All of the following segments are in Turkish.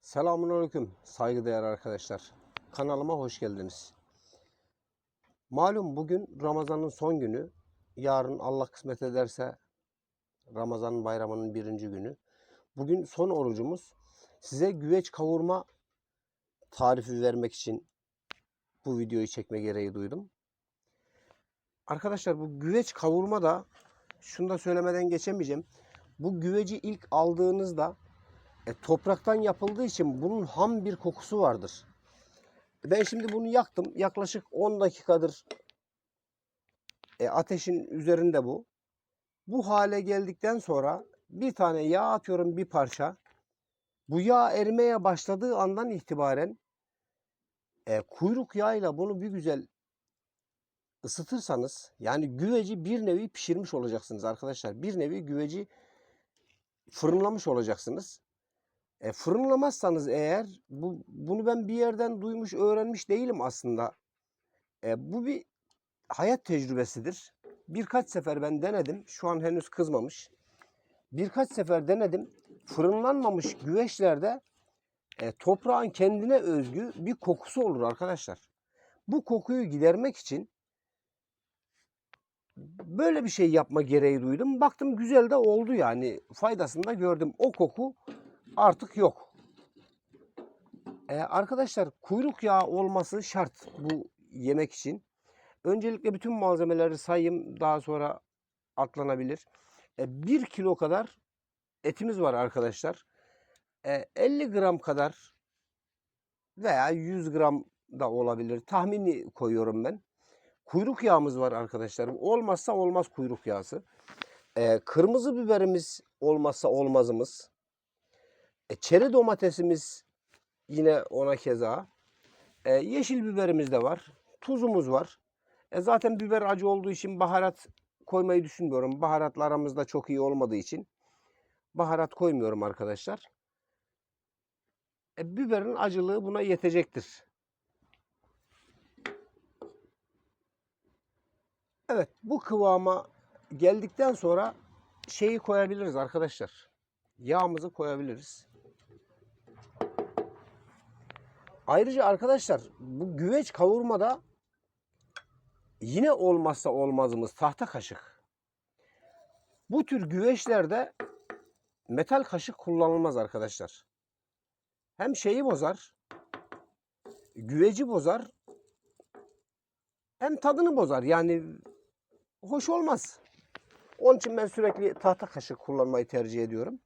Selamünaleyküm saygıdeğer arkadaşlar. Kanalıma hoş geldiniz. Malum bugün Ramazan'ın son günü. Yarın Allah kısmet ederse Ramazan bayramının birinci günü. Bugün son orucumuz. Size güveç kavurma tarifi vermek için bu videoyu çekme gereği duydum. Arkadaşlar bu güveç kavurma da şunu da söylemeden geçemeyeceğim. Bu güveci ilk aldığınızda e, topraktan yapıldığı için bunun ham bir kokusu vardır. Ben şimdi bunu yaktım. Yaklaşık 10 dakikadır e, ateşin üzerinde bu. Bu hale geldikten sonra bir tane yağ atıyorum bir parça. Bu yağ erimeye başladığı andan itibaren e, kuyruk yağıyla bunu bir güzel ısıtırsanız yani güveci bir nevi pişirmiş olacaksınız arkadaşlar. Bir nevi güveci fırınlamış olacaksınız. E, fırınlamazsanız eğer bu bunu ben bir yerden duymuş öğrenmiş değilim aslında. E, bu bir hayat tecrübesidir. Birkaç sefer ben denedim. Şu an henüz kızmamış. Birkaç sefer denedim. Fırınlanmamış güveçlerde e, toprağın kendine özgü bir kokusu olur arkadaşlar. Bu kokuyu gidermek için böyle bir şey yapma gereği duydum. Baktım güzel de oldu yani. Faydasını da gördüm. O koku artık yok. Ee, arkadaşlar kuyruk yağı olması şart bu yemek için. Öncelikle bütün malzemeleri sayayım daha sonra atlanabilir. E, 1 kilo kadar etimiz var arkadaşlar. E, 50 gram kadar veya 100 gram da olabilir. Tahmini koyuyorum ben. Kuyruk yağımız var arkadaşlarım. Olmazsa olmaz kuyruk yağısı. E, kırmızı biberimiz olmazsa olmazımız. E, çeri domatesimiz yine ona keza. E, yeşil biberimiz de var. Tuzumuz var. E, zaten biber acı olduğu için baharat koymayı düşünmüyorum. Baharatla aramızda çok iyi olmadığı için baharat koymuyorum arkadaşlar. E, biberin acılığı buna yetecektir. Evet bu kıvama geldikten sonra şeyi koyabiliriz arkadaşlar. Yağımızı koyabiliriz. Ayrıca arkadaşlar bu güveç kavurmada yine olmazsa olmazımız tahta kaşık. Bu tür güveçlerde metal kaşık kullanılmaz arkadaşlar. Hem şeyi bozar, güveci bozar, hem tadını bozar. Yani hoş olmaz. Onun için ben sürekli tahta kaşık kullanmayı tercih ediyorum.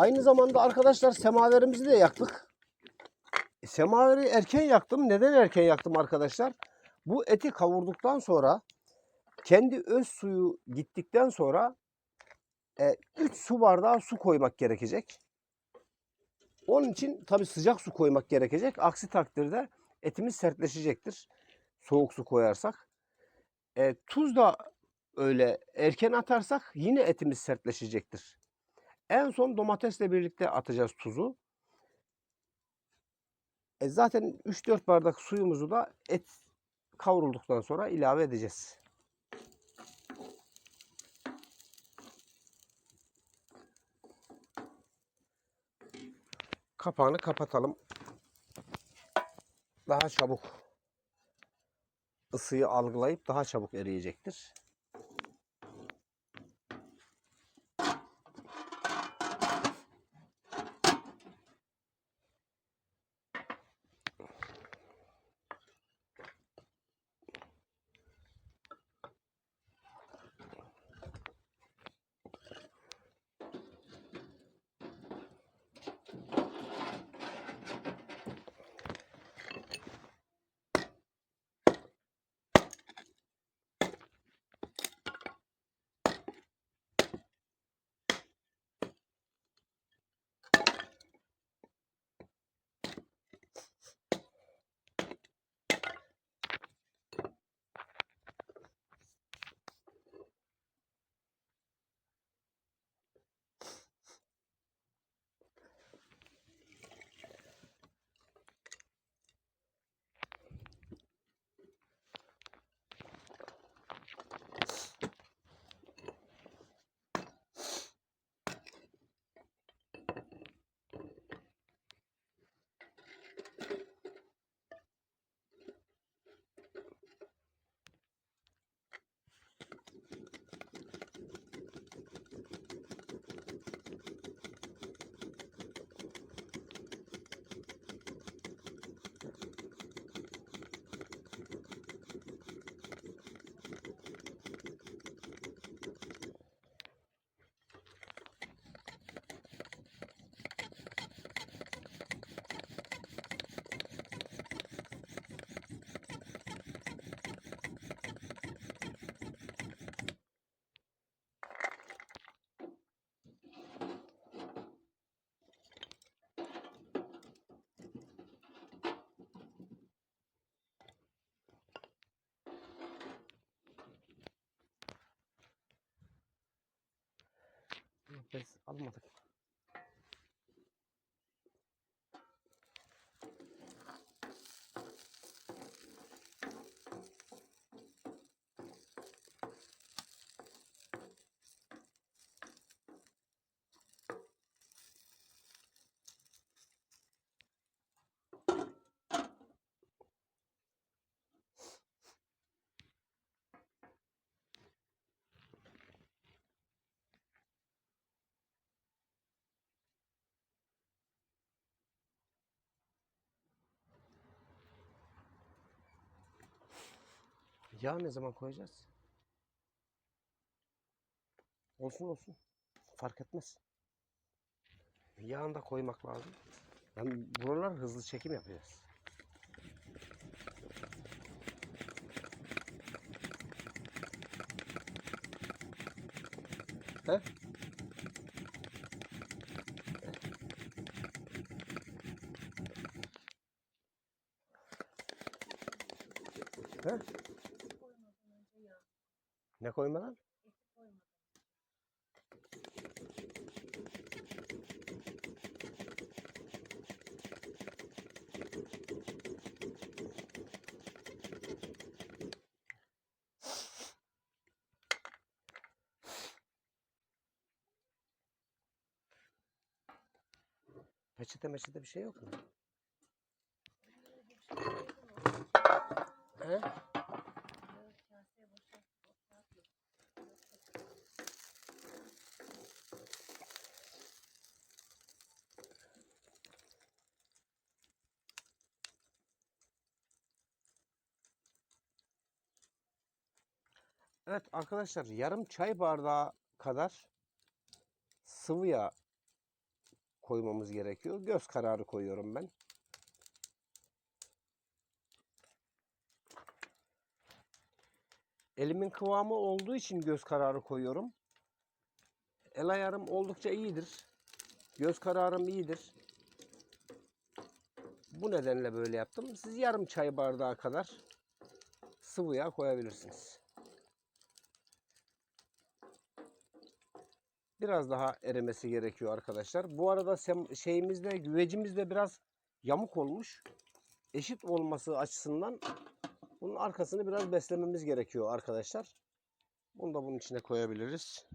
Aynı zamanda arkadaşlar semaverimizi de yaktık. E, semaveri erken yaktım. Neden erken yaktım arkadaşlar? Bu eti kavurduktan sonra kendi öz suyu gittikten sonra 3 su bardağı su koymak gerekecek. Onun için tabi sıcak su koymak gerekecek. Aksi takdirde etimiz sertleşecektir. Soğuk su koyarsak. E, tuz da öyle erken atarsak yine etimiz sertleşecektir. En son domatesle birlikte atacağız tuzu. E, zaten 3-4 bardak suyumuzu da et kavrulduktan sonra ilave edeceğiz. Kapağını kapatalım. Daha çabuk ısıyı algılayıp daha çabuk eriyecektir. Bez almadık. Yağ ne zaman koyacağız? Olsun olsun. Fark etmez. Yağını da koymak lazım. Yani buralar hızlı çekim yapacağız. He? koymadan önce yağ. Eti koymadan. Peçete meçete bir şey yok mu? Böyle bir şey koydum mu? He? Yağı kaseye boşaltıp o kağıt yok. Evet arkadaşlar yarım çay bardağı kadar sıvı yağ koymamız gerekiyor. Göz kararı koyuyorum ben. Elimin kıvamı olduğu için göz kararı koyuyorum. El ayarım oldukça iyidir. Göz kararım iyidir. Bu nedenle böyle yaptım. Siz yarım çay bardağı kadar sıvı yağ koyabilirsiniz. Biraz daha erimesi gerekiyor arkadaşlar. Bu arada şeyimizde güvecimiz de biraz yamuk olmuş. Eşit olması açısından bunun arkasını biraz beslememiz gerekiyor arkadaşlar. Bunu da bunun içine koyabiliriz.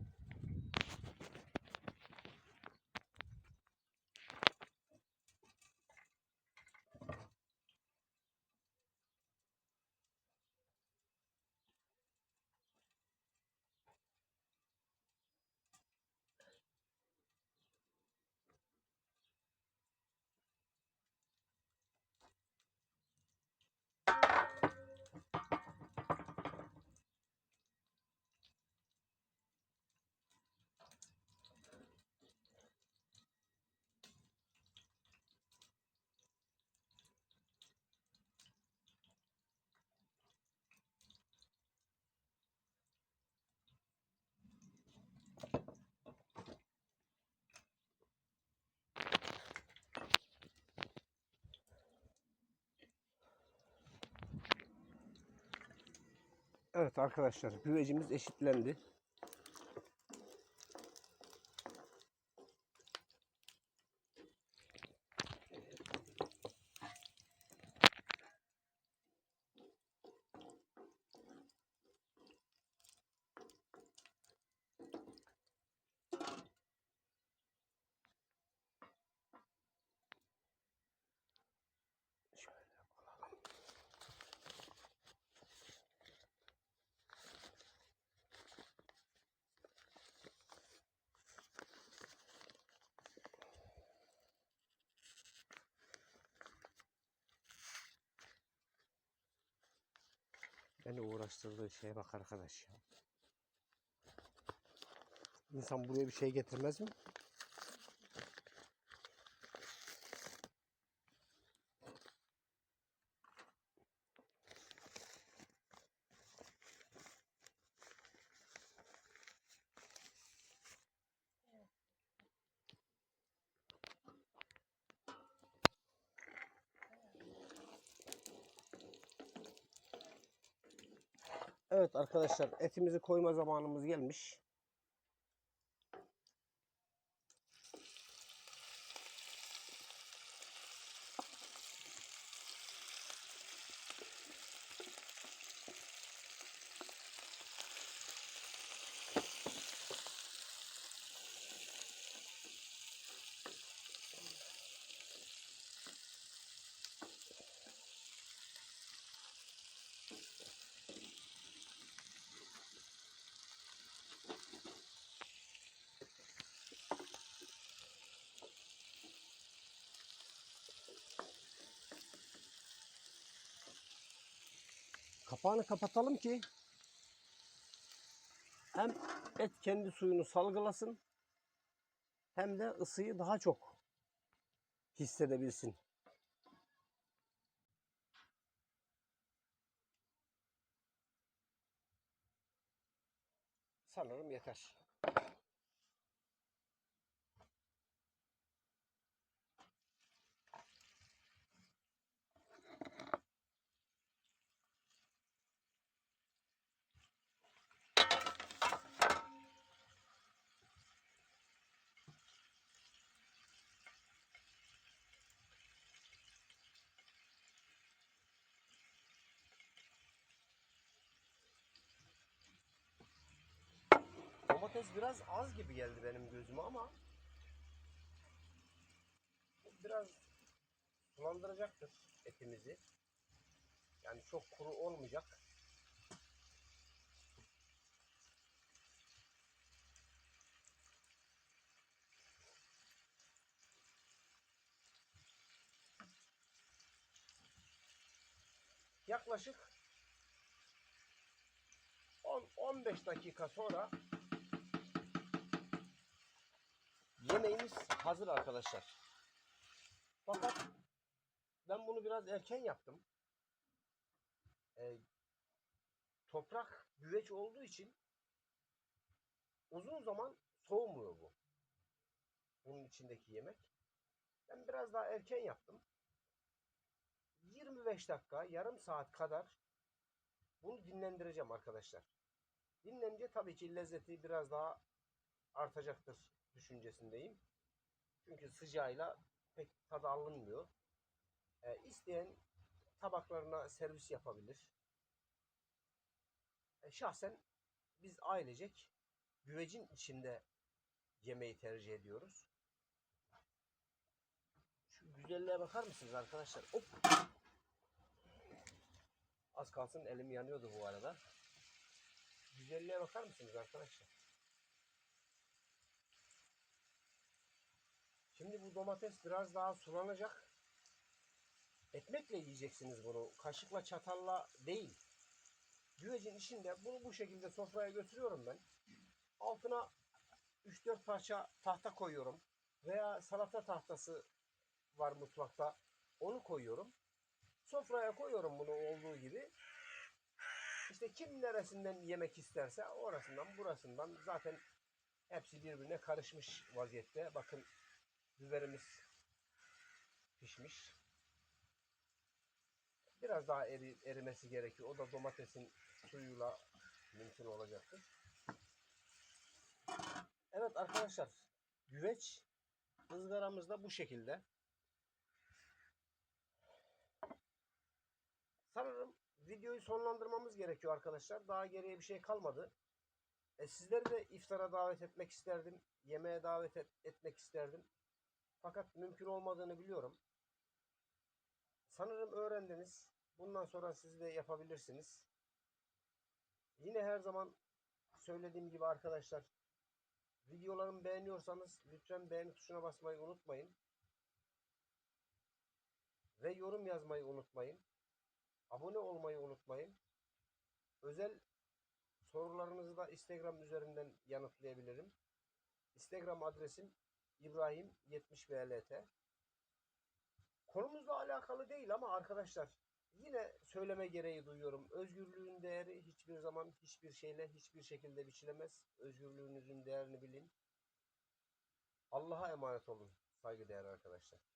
Evet arkadaşlar güvecimiz eşitlendi. Beni uğraştırdığı şeye bak arkadaş ya. İnsan buraya bir şey getirmez mi? Evet arkadaşlar etimizi koyma zamanımız gelmiş. Kapağını kapatalım ki hem et kendi suyunu salgılasın hem de ısıyı daha çok hissedebilsin. Sanırım yeter. Domates biraz az gibi geldi benim gözüme ama biraz sulandıracaktır etimizi. Yani çok kuru olmayacak. Yaklaşık 10-15 dakika sonra Yemeğimiz hazır arkadaşlar. Fakat ben bunu biraz erken yaptım. Ee, toprak güveç olduğu için uzun zaman soğumuyor bu. Bunun içindeki yemek. Ben biraz daha erken yaptım. 25 dakika, yarım saat kadar bunu dinlendireceğim arkadaşlar. Dinlenince tabii ki lezzeti biraz daha artacaktır düşüncesindeyim. Çünkü sıcağıyla pek tadı alınmıyor. E, isteyen tabaklarına servis yapabilir. E, şahsen biz ailecek güvecin içinde yemeği tercih ediyoruz. Şu güzelliğe bakar mısınız arkadaşlar? Hop. Az kalsın elim yanıyordu bu arada. Güzelliğe bakar mısınız arkadaşlar? Şimdi bu domates biraz daha sulanacak. Ekmekle yiyeceksiniz bunu. Kaşıkla çatalla değil. Güvecin içinde bunu bu şekilde sofraya götürüyorum ben. Altına 3-4 parça tahta koyuyorum. Veya salata tahtası var mutfakta. Onu koyuyorum. Sofraya koyuyorum bunu olduğu gibi. İşte kim neresinden yemek isterse orasından burasından zaten hepsi birbirine karışmış vaziyette. Bakın biberimiz pişmiş. Biraz daha eri, erimesi gerekiyor. O da domatesin suyuyla mümkün olacaktır. Evet arkadaşlar güveç ızgaramız da bu şekilde. Sanırım videoyu sonlandırmamız gerekiyor arkadaşlar. Daha geriye bir şey kalmadı. E, sizleri de iftara davet etmek isterdim. Yemeğe davet et- etmek isterdim. Fakat mümkün olmadığını biliyorum. Sanırım öğrendiniz. Bundan sonra siz de yapabilirsiniz. Yine her zaman söylediğim gibi arkadaşlar videolarımı beğeniyorsanız lütfen beğeni tuşuna basmayı unutmayın. Ve yorum yazmayı unutmayın. Abone olmayı unutmayın. Özel sorularınızı da Instagram üzerinden yanıtlayabilirim. Instagram adresim İbrahim 70 BLT. Konumuzla alakalı değil ama arkadaşlar yine söyleme gereği duyuyorum. Özgürlüğün değeri hiçbir zaman hiçbir şeyle hiçbir şekilde biçilemez. Özgürlüğünüzün değerini bilin. Allah'a emanet olun saygıdeğer arkadaşlar.